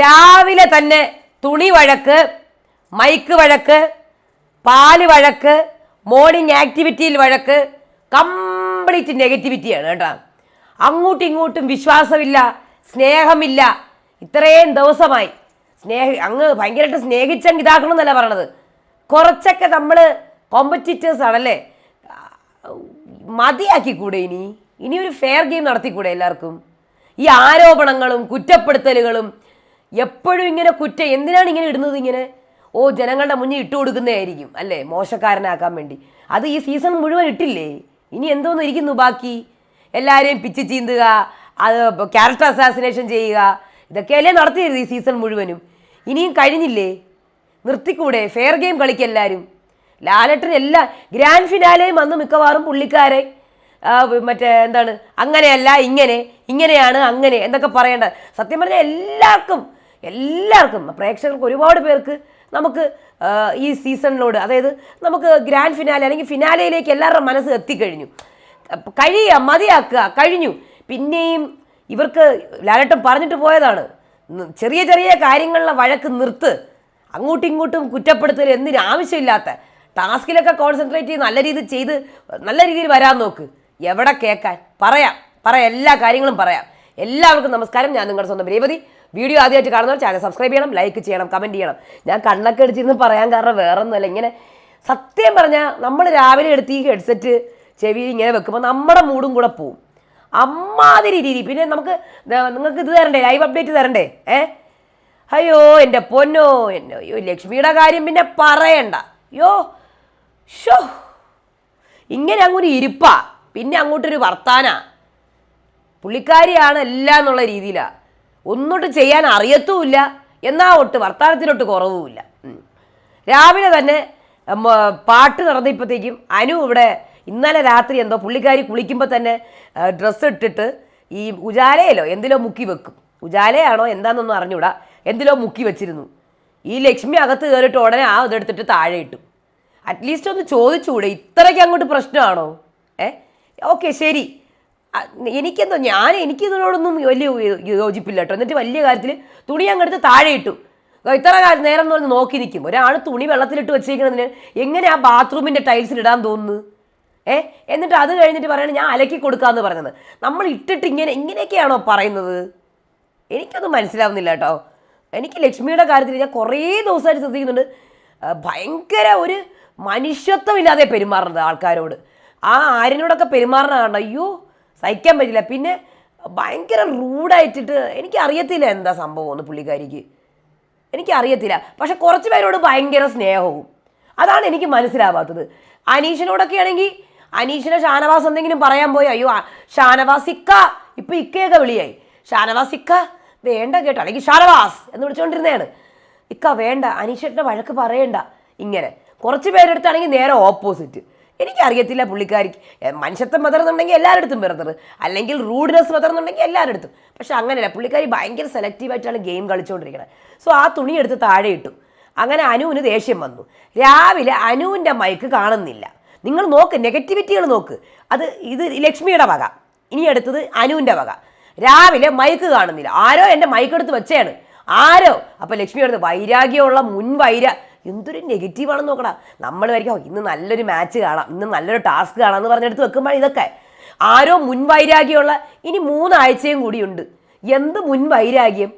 രാവിലെ തന്നെ തുണി വഴക്ക് മൈക്ക് വഴക്ക് പാൽ വഴക്ക് മോർണിംഗ് ആക്ടിവിറ്റിയിൽ വഴക്ക് കംപ്ലീറ്റ് നെഗറ്റിവിറ്റിയാണ് കേട്ടോ. അങ്ങോട്ടും ഇങ്ങോട്ടും വിശ്വാസമില്ല സ്നേഹമില്ല. ഇത്രയും ദിവസമായി സ്നേഹ അങ്ങ് ഭയങ്കരമായിട്ട് സ്നേഹിച്ചങ്ങ് ഇതാക്കണം എന്നല്ല പറയണത്. കുറച്ചൊക്കെ നമ്മൾ കോമ്പറ്റീറ്റേഴ്സ് ആണല്ലേ? മതിയാക്കിക്കൂടെ ഇനി? ഇനി ഒരു ഫെയർ ഗെയിം നടത്തിക്കൂടെ എല്ലാവർക്കും? ഈ ആരോപണങ്ങളും കുറ്റപ്പെടുത്തലുകളും എപ്പോഴും ഇങ്ങനെ കുറ്റ എന്തിനാണ് ഇങ്ങനെ ഇടുന്നത് ഇങ്ങനെ? ഓ ജനങ്ങളുടെ മുന്നിൽ ഇട്ട് കൊടുക്കുന്നതായിരിക്കും അല്ലേ? മോശക്കാരനാക്കാൻ വേണ്ടി. അത് ഈ സീസൺ മുഴുവൻ ഇട്ടില്ലേ? ഇനി എന്തോന്ന് ഇരിക്കുന്നു ബാക്കി? എല്ലാവരെയും പിച്ച് ചീന്തുക അത് ക്യാരക്ടർ അസാസിനേഷൻ ചെയ്യുക ഇതൊക്കെയല്ലേ നടത്തിയത് ഈ സീസൺ മുഴുവനും. ഇനിയും കഴിഞ്ഞില്ലേ? നിർത്തിക്കൂടെ? ഫെയർ ഗെയിം കളിക്കെല്ലാവരും ലാലട്ടൻ എല്ലാ ഗ്രാൻഡ് ഫിനാലെയും വന്ന് മിക്കവാറും പുള്ളിക്കാരെ മറ്റേ എന്താണ് അങ്ങനെയല്ല ഇങ്ങനെ ഇങ്ങനെയാണ് അങ്ങനെ എന്നൊക്കെ പറയേണ്ടത് സത്യം പറഞ്ഞാൽ എല്ലാവർക്കും എല്ലാവർക്കും പ്രേക്ഷകർക്ക് ഒരുപാട് പേർക്ക് നമുക്ക് ഈ സീസണിലോട് അതായത് നമുക്ക് ഗ്രാൻഡ് ഫിനാലെ അല്ലെങ്കിൽ ഫിനാലയിലേക്ക് എല്ലാവരുടെ മനസ്സ് എത്തിക്കഴിഞ്ഞു. കഴിയുക മതിയാക്കുക കഴിഞ്ഞു. പിന്നെയും ഇവർക്ക് ലാലട്ടൻ പറഞ്ഞിട്ട് പോയതാണ്. ചെറിയ ചെറിയ കാര്യങ്ങളിലെ വഴക്ക് നിർത്ത്. അങ്ങോട്ടും ഇങ്ങോട്ടും കുറ്റപ്പെടുത്തൽ എന്തിനു ആവശ്യമില്ലാത്ത ടാസ്കിലൊക്കെ കോൺസെൻട്രേറ്റ് ചെയ്ത് നല്ല രീതിയിൽ ചെയ്ത് നല്ല രീതിയിൽ വരാൻ നോക്ക്. എവിടെ കേൾക്കാൻ? പറയാം. പറയാം എല്ലാ കാര്യങ്ങളും പറയാം. എല്ലാവർക്കും നമസ്കാരം. ഞാൻ നിങ്ങളുടെ സ്വന്തം രേവതി. വീഡിയോ ആദ്യമായിട്ട് കാണുന്നവർ ചാനൽ സബ്സ്ക്രൈബ് ചെയ്യണം ലൈക്ക് ചെയ്യണം കമന്റ് ചെയ്യണം. ഞാൻ കണ്ണൊക്കെ അടിച്ചിരുന്ന് പറയാൻ കാരണം വേറെ ഒന്നുമല്ല ഇങ്ങനെ സത്യം പറഞ്ഞാൽ നമ്മൾ രാവിലെ എടുത്ത് ഈ ഹെഡ്സെറ്റ് ചെവിയിൽ ഇങ്ങനെ വെക്കുമ്പോൾ നമ്മുടെ മൂടും കൂടെ പോവും. അമ്മാതിരി രീതി. പിന്നെ നമുക്ക് നിങ്ങൾക്ക് ഇത് തരണ്ടേ? ലൈവ് അപ്ഡേറ്റ് തരണ്ടേ? ഏ? അയ്യോ എന്റെ പൊന്നോ എന്റെ അയ്യോ ലക്ഷ്മിയുടെ കാര്യം പിന്നെ പറയണ്ട. അയ്യോ ഷോ ഇങ്ങനെ അങ്ങോട്ട് ഇരിപ്പാ. പിന്നെ അങ്ങോട്ടൊരു വർത്താന. പുള്ളിക്കാരിയാണ് എല്ലാം എന്നുള്ള രീതിയിലാണ് ഒന്നോട്ട് ചെയ്യാൻ അറിയത്തുമില്ല. എന്നാ ഒട്ട് വർത്തമാനത്തിനൊട്ട് കുറവുമില്ല. രാവിലെ തന്നെ പാട്ട് നടന്നപ്പോഴത്തേക്കും അനു ഇവിടെ ഇന്നലെ രാത്രി എന്തോ പുള്ളിക്കാരി കുളിക്കുമ്പോൾ തന്നെ ഡ്രസ്സ് ഇട്ടിട്ട് ഈ ഉജാലയിലോ എന്തിലോ മുക്കി വെക്കും. ഉജാലയാണോ എന്താണെന്നൊന്നും അറിഞ്ഞൂടാ. എന്തിലോ മുക്കി വെച്ചിരുന്നു. ഈ ലക്ഷ്മി അകത്ത് കയറിയിട്ട് ഉടനെ ആ ഇതെടുത്തിട്ട് താഴെ ഇട്ടു. അറ്റ്ലീസ്റ്റ് ഒന്ന് ചോദിച്ചുകൂടെ ഇത്രയ്ക്ക് അങ്ങോട്ട് പ്രശ്നമാണോ? ഏ? ഓക്കെ ശരി. എനിക്കെന്തോ ഞാൻ എനിക്കിതിനോടൊന്നും വലിയ യോജിപ്പില്ല കേട്ടോ. എന്നിട്ട് വലിയ കാര്യത്തിൽ തുണി അങ്ങെടുത്ത് താഴെ ഇട്ടു ഇത്ര കാലം നേരം എന്ന് പറഞ്ഞ് നോക്കി നിൽക്കും ഒരാൾ തുണി വെള്ളത്തിലിട്ട് വെച്ചേക്കുന്നതിന് എങ്ങനെ ആ ബാത്റൂമിന്റെ ടൈൽസിൽ ഇടാൻ തോന്നുന്നു? ഏ? എന്നിട്ട് അത് കഴിഞ്ഞിട്ട് പറയണത് ഞാൻ അലക്കി കൊടുക്കാമെന്ന് പറഞ്ഞത്. നമ്മൾ ഇട്ടിട്ട് ഇങ്ങനെ ഇങ്ങനെയൊക്കെയാണോ പറയുന്നത്? എനിക്കൊന്നും മനസ്സിലാവുന്നില്ല കേട്ടോ. എനിക്ക് ലക്ഷ്മിയുടെ കാര്യത്തിൽ ഞാൻ കുറേ ദിവസമായിട്ട് ശ്രദ്ധിക്കുന്നുണ്ട്. ഭയങ്കര ഒരു മനുഷ്യത്വമില്ലാതെ പെരുമാറുന്നത് ആൾക്കാരോട്. ആ ആര്യനോടൊക്കെ പെരുമാറണ കണ്ട? അയ്യോ സഹിക്കാൻ പറ്റില്ല. പിന്നെ ഭയങ്കര റൂഡായിട്ടിട്ട് എനിക്കറിയത്തില്ല എന്താ സംഭവം ഒന്ന് പുള്ളിക്കാരിക്ക്. എനിക്കറിയത്തില്ല. പക്ഷെ കുറച്ച് പേരോട് ഭയങ്കര സ്നേഹവും. അതാണ് എനിക്ക് മനസ്സിലാവാത്തത്. അനീഷിനോടൊക്കെ ആണെങ്കിൽ അനീഷിനെ ഷാനവാസ് എന്തെങ്കിലും പറയാൻ പോയി. അയ്യോ ഷാനവാസ് ഇക്ക. ഇപ്പൊ ഇക്കയൊക്കെ വിളിയായി. ഷാനവാസ് ഇക്ക വേണ്ട കേട്ടോ. അല്ലെങ്കിൽ ഷാനവാസ് എന്ന് വിളിച്ചുകൊണ്ടിരുന്നതാണ് ഇക്ക വേണ്ട അനീഷേട്ടന്റെ വഴക്ക് പറയണ്ട. ഇങ്ങനെ. കുറച്ച് പേരെടുത്താണെങ്കിൽ നേരെ ഓപ്പോസിറ്റ്. എനിക്കറിയത്തില്ല പുള്ളിക്കാരിക്ക്. മനുഷ്യത്വം പതർന്നുണ്ടെങ്കിൽ എല്ലാവരുടെ പിറന്നത് അല്ലെങ്കിൽ റൂഡ്നെസ് പതർന്നുണ്ടെങ്കിൽ എല്ലാവരുടെ അടുത്തും പക്ഷെ അങ്ങനെയല്ല പുള്ളിക്കാരി ഭയങ്കര സെലക്റ്റീവായിട്ടാണ് ഗെയിം കളിച്ചുകൊണ്ടിരിക്കുന്നത് സോ ആ തുണി എടുത്ത് താഴെ ഇട്ടു. അങ്ങനെ അനുവിന് ദേഷ്യം വന്നു. രാവിലെ അനുവിന്റെ മൈക്ക് കാണുന്നില്ല. നിങ്ങൾ നോക്ക് നെഗറ്റിവിറ്റികൾ നോക്ക്. അത് ഇത് ലക്ഷ്മിയുടെ വക. ഇനി അടുത്തത് അനുവിന്റെ വക. രാവിലെ മൈക്ക് കാണുന്നില്ല. ആരോ എന്റെ മൈക്ക് എടുത്ത് വെച്ചയാണ് ആരോ? അപ്പം ലക്ഷ്മി എടുത്ത് വൈരാഗ്യമുള്ള മുൻ വൈര എന്തൊരു നെഗറ്റീവാണെന്ന് നോക്കടാ. നമ്മൾ വരിക ഇന്ന് നല്ലൊരു മാച്ച് കാണാം. ഇന്ന് നല്ലൊരു ടാസ്ക് കാണാം എന്ന് പറഞ്ഞെടുത്ത് വെക്കുമ്പോൾ ഇതൊക്കെ. ആരോ മുൻവൈരാഗ്യമുള്ള ഇനി മൂന്നാഴ്ചയും കൂടിയുണ്ട്. എന്ത് മുൻവൈരാഗ്യം?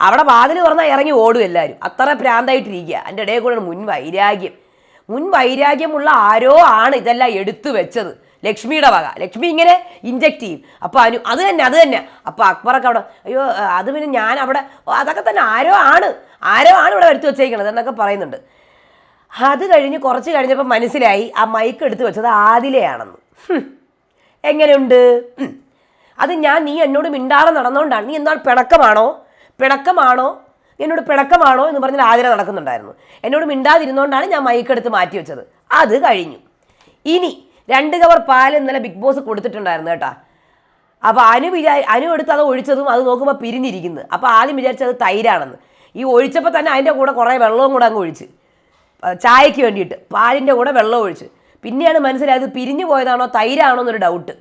അവിടെ വാതിൽ തുറന്നാൽ ഇറങ്ങി ഓടും എല്ലാവരും അത്ര പ്രാന്തായിട്ടിരിക്കുക എന്റെ ഇടയിൽ കൂടെ മുൻ വൈരാഗ്യം മുൻ വൈരാഗ്യമുള്ള ആരോ ആണ് ഇതെല്ലാം എടുത്തു വെച്ചത്. ലക്ഷ്മിയുടെ വക. ലക്ഷ്മി ഇങ്ങനെ ഇഞ്ചക്ട് ചെയ്യും. അപ്പോൾ അനു അത് തന്നെ അത് തന്നെ. അപ്പോൾ അക്ബറൊക്കെ അവിടെ അയ്യോ അത് പിന്നെ ഞാൻ അവിടെ അതൊക്കെ തന്നെ ആരോ ആണ്. ആരോ ആണ് ഇവിടെ വരുത്തി വെച്ചേക്കണത് എന്നൊക്കെ പറയുന്നുണ്ട്. അത് കഴിഞ്ഞ് കുറച്ച് കഴിഞ്ഞപ്പോൾ മനസ്സിലായി ആ മൈക്ക് എടുത്തു വെച്ചത് ആദിലയാണെന്ന്. എങ്ങനെയുണ്ട്. അത് ഞാൻ നീ എന്നോട് മിണ്ടാതെ നടന്നുകൊണ്ടാണ് നീ എന്നാൽ പിണക്കമാണോ? പിണക്കമാണോ? എന്നോട് പിണക്കമാണോ എന്ന് പറഞ്ഞാൽ ആതിര നടക്കുന്നുണ്ടായിരുന്നു. എന്നോട് മിണ്ടാതിരുന്നുകൊണ്ടാണ് ഞാൻ മൈക്കെടുത്ത് മാറ്റി വെച്ചത്. അത് കഴിഞ്ഞു. ഇനി രണ്ട് കവർ പാൽ ഇന്നലെ ബിഗ് ബോസ് കൊടുത്തിട്ടുണ്ടായിരുന്നു കേട്ടോ. അപ്പോൾ അനു വിചാ അനു എടുത്ത് അത് ഒഴിച്ചതും അത് നോക്കുമ്പോൾ പിരിഞ്ഞിരിക്കുന്നു. അപ്പോൾ ആദ്യം വിചാരിച്ചത് തൈരാണെന്ന്. ഈ ഒഴിച്ചപ്പോൾ തന്നെ അതിന്റെ കൂടെ കുറേ വെള്ളവും കൂടെ അങ്ങ് ഒഴിച്ച്. ചായയ്ക്ക് വേണ്ടിയിട്ട് പാലിന്റെ കൂടെ വെള്ളം ഒഴിച്ച്. പിന്നെയാണ് മനസ്സിലായത് പിരിഞ്ഞു പോയതാണോ തൈരാണോ എന്നൊരു ഡൗട്ട്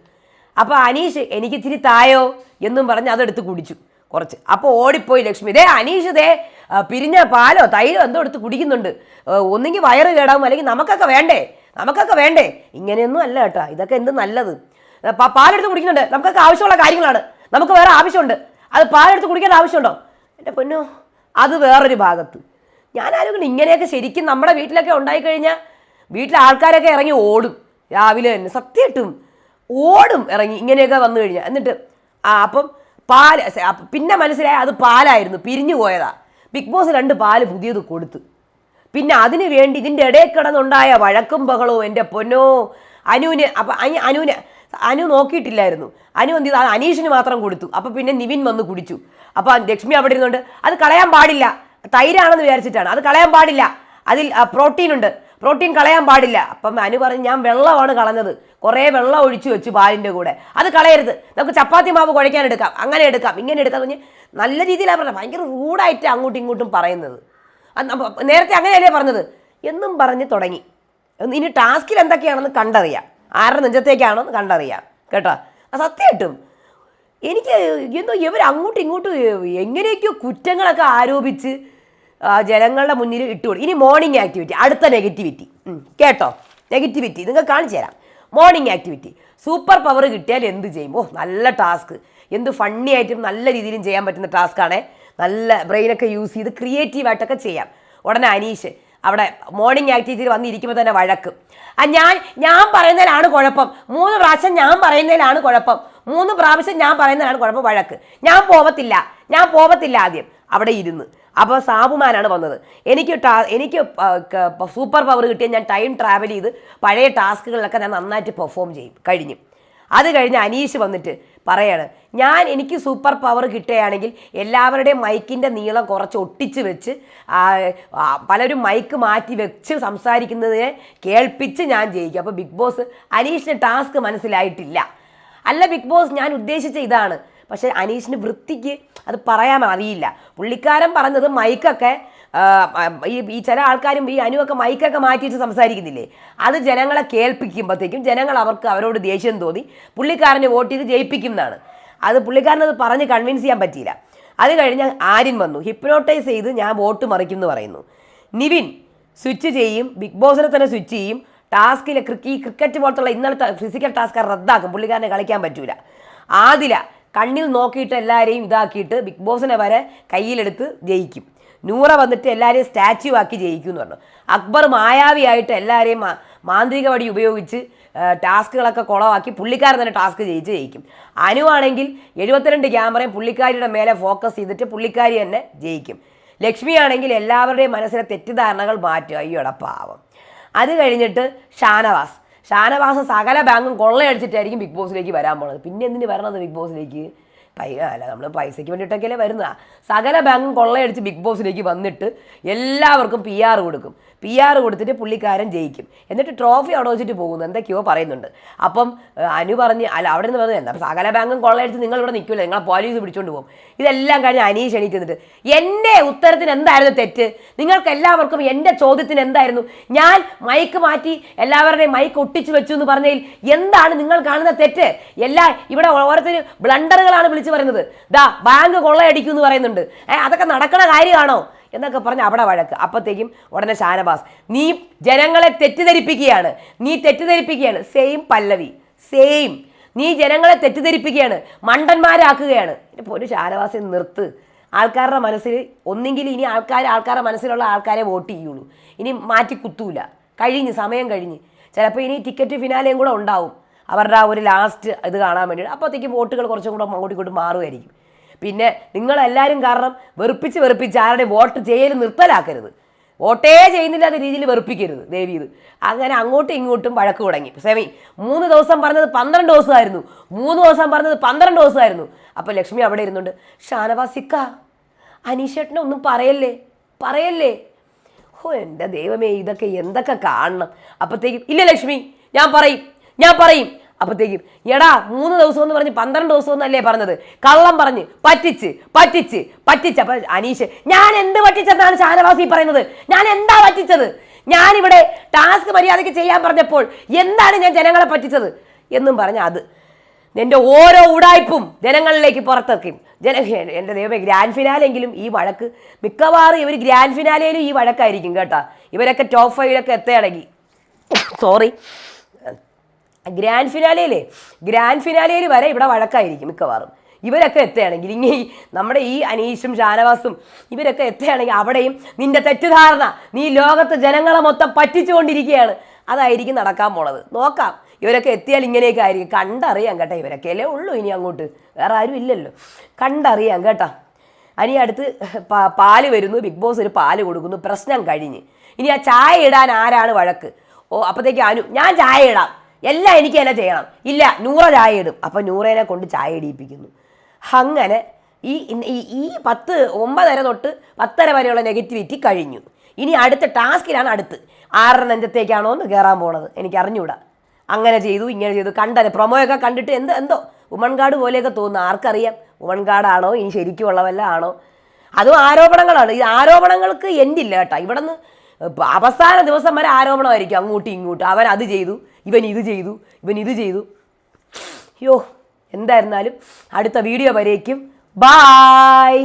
അപ്പോൾ അനീഷ് എനിക്ക് ഇച്ചിരി തായോ? എന്നും പറഞ്ഞ് അതെടുത്ത് കുടിച്ചു കുറച്ച്. അപ്പോൾ ഓടിപ്പോയി ലക്ഷ്മി. ദേ അനീഷ് ദേ പിരിഞ്ഞ പാലോ തൈരോ എന്തോ എടുത്ത് കുടിക്കുന്നുണ്ട്. ഒന്നെങ്കിൽ വയറ് കേടാവും അല്ലെങ്കിൽ നമുക്കൊക്കെ വേണ്ടേ? നമുക്കൊക്കെ വേണ്ടേ? ഇങ്ങനെയൊന്നും അല്ല കേട്ടോ. ഇതൊക്കെ എന്ത് നല്ലത്? പാലെടുത്ത് കുടിക്കുന്നുണ്ട്. നമുക്കൊക്കെ ആവശ്യമുള്ള കാര്യങ്ങളാണ്. നമുക്ക് വേറെ ആവശ്യമുണ്ട്. അത് പാലെടുത്ത് കുടിക്കേണ്ട ആവശ്യമുണ്ടോ? എന്റെ പൊന്നോ അത് വേറൊരു ഭാഗത്ത്. ഞാൻ ആലോചിക്കണം ഇങ്ങനെയൊക്കെ ശരിക്കും നമ്മുടെ വീട്ടിലൊക്കെ ഉണ്ടായിക്കഴിഞ്ഞാൽ വീട്ടിലെ ആൾക്കാരൊക്കെ ഇറങ്ങി ഓടും. രാവിലെ തന്നെ സത്യമായിട്ടും ഓടും ഇറങ്ങി ഇങ്ങനെയൊക്കെ വന്നു കഴിഞ്ഞാൽ എന്നിട്ട് ആ അപ്പം പാൽ പിന്നെ മനസ്സിലായ അത് പാലായിരുന്നു. പിരിഞ്ഞു പോയതാ. ബിഗ് ബോസ് രണ്ട് പാൽ പുതിയത് കൊടുത്തു. പിന്നെ അതിനു വേണ്ടി ഇതിന്റെ ഇടയിൽ കിടന്നുണ്ടായ വഴക്കും ബഹളവും എന്റെ പൊന്നോ. അനുവിന് അപ്പം അനി- അനുവിന് അനു നോക്കിയിട്ടില്ലായിരുന്നു. അനു എന്ത് ചെയ്തു? അനീഷിന് മാത്രം കൊടുത്തു. അപ്പം പിന്നെ നിവിൻ വന്ന് കുടിച്ചു. അപ്പം ലക്ഷ്മി അവിടെ ഇരുന്നുകൊണ്ട് അത് കളയാൻ പാടില്ല. തൈരാണെന്ന് വിചാരിച്ചിട്ടാണ്. അത് കളയാൻ പാടില്ല. അതിൽ പ്രോട്ടീൻ ഉണ്ട്. പ്രോട്ടീൻ കളയാൻ പാടില്ല. അപ്പം അനു പറഞ്ഞ് ഞാൻ വെള്ളമാണ് കളഞ്ഞത്. കുറേ വെള്ളം ഒഴിച്ചു വെച്ചു പാലിന്റെ കൂടെ. അത് കളയരുത്. നമുക്ക് ചപ്പാത്തി മാവ് കുഴയ്ക്കാൻ എടുക്കാം. അങ്ങനെ എടുക്കാം. ഇങ്ങനെ എടുക്കാം. പറഞ്ഞ് നല്ല രീതിയിലാണ് പറഞ്ഞത്. ഭയങ്കര റൂഡായിട്ട് അങ്ങോട്ടും ഇങ്ങോട്ടും പറയുന്നത്. നേരത്തെ അങ്ങനെയല്ലേ പറഞ്ഞത്? എന്നും പറഞ്ഞ് തുടങ്ങി. ഇനി ടാസ്കിൽ എന്തൊക്കെയാണെന്ന് കണ്ടറിയാം. ആരുടെ നെഞ്ചത്തേക്കാണെന്ന് കണ്ടറിയാം. കേട്ടോ? സത്യമായിട്ടും. എനിക്ക് എന്തോ ഇവർ അങ്ങോട്ടും ഇങ്ങോട്ടും എങ്ങനെയൊക്കെയോ കുറ്റങ്ങളൊക്കെ ആരോപിച്ച് ജനങ്ങളുടെ മുന്നിൽ ഇട്ടുകൊടുക്കും. ഇനി മോർണിംഗ് ആക്ടിവിറ്റി അടുത്ത നെഗറ്റിവിറ്റി കേട്ടോ? നെഗറ്റിവിറ്റി നിങ്ങൾ കാണിച്ചു തരാം. മോർണിംഗ് ആക്ടിവിറ്റി സൂപ്പർ പവർ കിട്ടിയാൽ എന്ത് ചെയ്യും? ഓ നല്ല ടാസ്ക് എന്ത് ഫണ്ണി ആയിട്ടും നല്ല രീതിയിലും ചെയ്യാൻ പറ്റുന്ന ടാസ്ക്കാണേ നല്ല ബ്രെയിനൊക്കെ യൂസ് ചെയ്ത് ക്രിയേറ്റീവായിട്ടൊക്കെ ചെയ്യാം. ഉടനെ അനീഷ് അവിടെ മോർണിംഗ് ആക്ടിവിറ്റിയിൽ വന്നിരിക്കുമ്പോൾ തന്നെ വഴക്കും. ആ ഞാൻ ഞാൻ പറയുന്നതിലാണ് കുഴപ്പം. മൂന്ന് പ്രാവശ്യം ഞാൻ പറയുന്നതിലാണ് കുഴപ്പം. മൂന്ന് പ്രാവശ്യം ഞാൻ പറയുന്നതിലാണ് കുഴപ്പം വഴക്ക്. ഞാൻ പോവത്തില്ല. ഞാൻ പോവത്തില്ല ആദ്യം. അവിടെ ഇരുന്ന്. അപ്പോൾ സാബുമാനാണ് വന്നത്. എനിക്ക് ടാ എനിക്ക് സൂപ്പർ പവർ കിട്ടിയ ഞാൻ ടൈം ട്രാവൽ ചെയ്ത് പഴയ ടാസ്കുകളിലൊക്കെ ഞാൻ നന്നായിട്ട് പെർഫോം ചെയ്യും കഴിഞ്ഞു. അത് കഴിഞ്ഞ് അനീഷ് വന്നിട്ട് പറയാണ് ഞാൻ എനിക്ക് സൂപ്പർ പവർ കിട്ടുകയാണെങ്കിൽ എല്ലാവരുടെയും മൈക്കിന്റെ നീളം കുറച്ച് ഒട്ടിച്ച് വെച്ച് പലരും മൈക്ക് മാറ്റി വെച്ച് സംസാരിക്കുന്നതിനെ കേൾപ്പിച്ച് ഞാൻ ജയിക്കും. അപ്പോൾ ബിഗ് ബോസ് അനീഷിന് ടാസ്ക് മനസ്സിലായിട്ടില്ല. അല്ല ബിഗ് ബോസ് ഞാൻ ഉദ്ദേശിച്ച ഇതാണ്. പക്ഷേ അനീഷിന് വൃത്തിക്ക് അത് പറയാൻ അറിയില്ല. പുള്ളിക്കാരൻ പറഞ്ഞത് മൈക്കൊക്കെ ഈ ഈ ചില ആൾക്കാരും ഈ അനുവൊക്കെ മൈക്കൊക്കെ മാറ്റിയിട്ട് സംസാരിക്കുന്നില്ലേ? അത് ജനങ്ങളെ കേൾപ്പിക്കുമ്പോഴത്തേക്കും ജനങ്ങൾ അവർക്ക് അവരോട് ദേഷ്യം തോന്നി. പുള്ളിക്കാരനെ വോട്ട് ചെയ്ത് ജയിപ്പിക്കും എന്നാണ്. അത് പുള്ളിക്കാരനത് പറഞ്ഞ് കൺവിൻസ് ചെയ്യാൻ പറ്റിയില്ല. അത് കഴിഞ്ഞ് ആര്യൻ വന്നു. ഹിപ്നോട്ടൈസ് ചെയ്ത് ഞാൻ വോട്ട് മറിക്കും എന്ന് പറയുന്നു. നിവിൻ സ്വിച്ച് ചെയ്യും. ബിഗ് ബോസിനെ തന്നെ സ്വിച്ച് ചെയ്യും. ടാസ്കിലെ ഈ ക്രിക്കറ്റ് പോലത്തുള്ള ഇന്നലത്തെ ഫിസിക്കൽ ടാസ്ക് റദ്ദാക്കും. പുള്ളിക്കാരനെ കളിക്കാൻ പറ്റൂല. ആദില കണ്ണിൽ നോക്കിയിട്ട് എല്ലാവരെയും ഇതാക്കിയിട്ട് ബിഗ് ബോസിനെ വരെ കയ്യിലെടുത്ത് ജയിക്കും. നൂറ വന്നിട്ട് എല്ലാവരെയും സ്റ്റാച്യു ആക്കി ജയിക്കും എന്ന് പറഞ്ഞു. അക്ബർ മായാവിയായിട്ട് എല്ലാവരെയും മാന്ത്രിക വടി ഉപയോഗിച്ച് ടാസ്കുകളൊക്കെ കുളമാക്കി പുള്ളിക്കാരൻ തന്നെ ടാസ്ക് ജയിച്ച് ജയിക്കും. അനുവാണെങ്കിൽ എഴുപത്തിരണ്ട് ക്യാമറയും പുള്ളിക്കാരിയുടെ മേലെ ഫോക്കസ് ചെയ്തിട്ട് പുള്ളിക്കാരി തന്നെ ജയിക്കും. ലക്ഷ്മിയാണെങ്കിൽ എല്ലാവരുടെയും മനസ്സിലെ തെറ്റിദ്ധാരണകൾ മാറ്റുക. അയ്യോടെ പാവം. അത് കഴിഞ്ഞിട്ട് ഷാനവാസ്. ഷാനവാസ് സകല ബാങ്കും കൊള്ളയടിച്ചിട്ടായിരിക്കും ബിഗ് ബോസിലേക്ക് വരാൻ പോണത്. പിന്നെ എന്തിന് വരണത് ബിഗ് ബോസിലേക്ക്? പൈ അല്ല നമ്മൾ പൈസയ്ക്ക് വേണ്ടിയിട്ടൊക്കെയല്ലേ വരുന്നതാണ് സകല ബാങ്കും കൊള്ളയടിച്ച് ബിഗ് ബോസിലേക്ക് വന്നിട്ട് എല്ലാവർക്കും പി ആർ കൊടുക്കും. പി ആർ കൊടുത്തിട്ട് പുള്ളിക്കാരൻ ജയിക്കും. എന്നിട്ട് ട്രോഫി അവിടെ വെച്ചിട്ട് പോകുന്നു. എന്തൊക്കെയോ പറയുന്നുണ്ട്. അപ്പം അനു പറഞ്ഞ് അല്ല അവിടെ നിന്ന് പറഞ്ഞു എന്താ സകല ബാങ്കും കൊള്ളയടിച്ച് നിങ്ങൾ ഇവിടെ നിൽക്കില്ല? നിങ്ങളെ പോലീസ് പിടിച്ചുകൊണ്ട് പോകും. ഇതെല്ലാം കഴിഞ്ഞ് അനീഷ് ക്ഷണിക്കുന്നുണ്ട്. എന്റെ ഉത്തരത്തിന് എന്തായിരുന്നു തെറ്റ്? നിങ്ങൾക്ക് എല്ലാവർക്കും എന്റെ ചോദ്യത്തിന് എന്തായിരുന്നു? ഞാൻ മൈക്ക് മാറ്റി എല്ലാവരുടെയും മൈക്ക് ഒട്ടിച്ചു വെച്ചു എന്ന് പറഞ്ഞതിൽ എന്താണ് നിങ്ങൾ കാണുന്ന തെറ്റ്? എല്ലാ ഇവിടെ ഓരോരുത്തർ ബ്ലണ്ടറുകളാണ് വിളിച്ചു പറയുന്നത്. ദാ ബാങ്ക് കൊള്ളയടിക്കും എന്ന് പറയുന്നുണ്ട് അതൊക്കെ നടക്കണ കാര്യമാണോ? എന്നൊക്കെ പറഞ്ഞ് അവിടെ വഴക്ക്. അപ്പോഴത്തേക്കും ഉടനെ ഷാനവാസ് നീ ജനങ്ങളെ തെറ്റിദ്ധരിപ്പിക്കുകയാണ്. നീ തെറ്റിദ്ധരിപ്പിക്കുകയാണ്. സെയിം പല്ലവി. സെയിം നീ ജനങ്ങളെ തെറ്റിദ്ധരിപ്പിക്കുകയാണ്. മണ്ടന്മാരാക്കുകയാണ്. ഇപ്പോൾ ഒരു ഷാനവാസി നിർത്ത്. ആൾക്കാരുടെ മനസ്സിൽ ഒന്നെങ്കിൽ ഇനി ആൾക്കാർ ആൾക്കാരുടെ മനസ്സിലുള്ള ആൾക്കാരെ വോട്ട് ചെയ്യുള്ളൂ. ഇനി മാറ്റി കുത്തൂല. കഴിഞ്ഞ് സമയം കഴിഞ്ഞ്. ചിലപ്പോൾ ഇനി ടിക്കറ്റ് ഫിനാലയും കൂടെ ഉണ്ടാവും. അവരുടെ ആ ഒരു ലാസ്റ്റ് ഇത് കാണാൻ വേണ്ടിയിട്ട്. അപ്പോഴത്തേക്കും വോട്ടുകൾ കുറച്ചും കൂടെ അങ്ങോട്ടും ഇങ്ങോട്ടും മാറുമായിരിക്കും. പിന്നെ നിങ്ങളെല്ലാവരും കാരണം വെറുപ്പിച്ച് വെറുപ്പിച്ച് ആരുടെ വോട്ട് ചെയ്യൽ നിർത്തലാക്കരുത്. വോട്ടേ ചെയ്യുന്നില്ലാത്ത രീതിയിൽ വെറുപ്പിക്കരുത് ദേവി ഇത്. അങ്ങനെ അങ്ങോട്ടും ഇങ്ങോട്ടും വഴക്ക് തുടങ്ങി. സെമി മൂന്ന് ദിവസം പറഞ്ഞത് പന്ത്രണ്ട് ദിവസമായിരുന്നു. മൂന്ന് ദിവസം പറഞ്ഞത് പന്ത്രണ്ട് ദിവസമായിരുന്നു. അപ്പോൾ ലക്ഷ്മി അവിടെ ഇരുന്നുണ്ട്. ഷാനവാസിക്ക അനീഷേട്ടനെ ഒന്നും പറയല്ലേ? പറയല്ലേ? ഓ എന്റെ ദൈവമേ ഇതൊക്കെ എന്തൊക്കെ കാണണം. അപ്പോഴത്തേക്കും ഇല്ല ലക്ഷ്മി ഞാൻ പറയും ഞാൻ പറയും. അപ്പോഴത്തേക്കും എടാ മൂന്ന് ദിവസം എന്ന് പറഞ്ഞ് പന്ത്രണ്ട് ദിവസം എന്നല്ലേ പറഞ്ഞത്? കള്ളം പറഞ്ഞ് പറ്റിച്ച് പറ്റിച്ച് പറ്റിച്ച്. അപ്പൊ അനീഷ് ഞാൻ എന്ത് പറ്റിച്ചെന്നാണ് ഷാനവാസി പറയുന്നത്? ഞാൻ എന്താ പറ്റിച്ചത്? ഞാനിവിടെ ടാസ്ക് മര്യാദയ്ക്ക് ചെയ്യാൻ പറഞ്ഞപ്പോൾ എന്താണ് ഞാൻ ജനങ്ങളെ പറ്റിച്ചത്? എന്നും പറഞ്ഞ അത്. നിന്റെ ഓരോ ഉടായ്പും ജനങ്ങളിലേക്ക് പുറത്തേക്കും ജന എന്റെ ദൈവമേ ഗ്രാൻഡ് ഫിനാലെങ്കിലും ഈ വഴക്ക് മിക്കവാറും ഇവർ ഗ്രാൻഡ് ഫിനാലയിലും ഈ വഴക്കായിരിക്കും കേട്ടോ. ഇവരൊക്കെ ടോപ്പ് ഫൈവിലൊക്കെ എത്തുകയാണെങ്കിൽ. സോറി ഗ്രാൻഡ് ഫിനാലയിലേ ഗ്രാൻഡ് ഫിനാലയിൽ വരെ ഇവിടെ വഴക്കായിരിക്കും മിക്കവാറും. ഇവരൊക്കെ എത്തുകയാണെങ്കിൽ ഈ നമ്മുടെ ഈ അനീഷും ഷാനവാസും ഇവരൊക്കെ എത്തുകയാണെങ്കിൽ അവിടെയും നിന്റെ തെറ്റിദ്ധാരണ നീ ലോകത്ത് ജനങ്ങളെ മൊത്തം പറ്റിച്ചുകൊണ്ടിരിക്കുകയാണ്. അതായിരിക്കും നടക്കാൻ പോണത്. നോക്കാം. ഇവരൊക്കെ എത്തിയാൽ ഇങ്ങനെയൊക്കെ ആയിരിക്കും. കണ്ടറിയാം കേട്ടോ ഇവരൊക്കെ അല്ലേ ഉള്ളൂ ഇനി അങ്ങോട്ട്. വേറെ ആരും ഇല്ലല്ലോ. കണ്ടറിയാം കേട്ടോ. അനി അടുത്ത് പാൽ വരുന്നു. ബിഗ് ബോസ് ഒരു പാൽ കൊടുക്കുന്നു. പ്രശ്നം കഴിഞ്ഞ്. ഇനി ആ ചായ ഇടാൻ ആരാണ് വഴക്ക്? ഓ അപ്പോഴത്തേക്ക് അനു. ഞാൻ ചായ ഇടാം. എല്ലാം എനിക്ക് തന്നെ ചെയ്യണം. ഇല്ല നൂറ ചായ ഇടും. അപ്പം നൂറേനെ കൊണ്ട് ചായ ഇടിയിപ്പിക്കുന്നു. അങ്ങനെ ഈ ഈ പത്ത് ഒമ്പതര തൊട്ട് പത്തര വരെയുള്ള നെഗറ്റിവിറ്റി കഴിഞ്ഞു. ഇനി അടുത്ത ടാസ്കിലാണ് അടുത്ത്. ആറര നെഞ്ചത്തേക്കാണോ എന്ന് കയറാൻ പോണത്. എനിക്ക് അറിഞ്ഞൂടാ. അങ്ങനെ ചെയ്തു ഇങ്ങനെ ചെയ്തു. കണ്ടത് പ്രൊമോയൊക്കെ കണ്ടിട്ട് എന്ത് എന്തോ. ഉമൺ കാർഡ് പോലെയൊക്കെ തോന്നുന്നു. ആർക്കറിയാം? ഉമൺ ഇനി ശരിക്കും ഉള്ളവല്ല ആണോ? അതും ആരോപണങ്ങളാണ്. ഈ ആരോപണങ്ങൾക്ക് എൻഡില്ല കേട്ടോ. ഇവിടെ നിന്ന് അവസാന ദിവസം വരെ ആരോപണമായിരിക്കും. അങ്ങോട്ടും ഇങ്ങോട്ടും. അവൻ അത് ചെയ്തു. ഇവൻ ഇത് ചെയ്തു ഇവൻ ഇത് ചെയ്തു. യോ എന്തായിരുന്നാലും അടുത്ത വീഡിയോ വരേക്കും. ബായ്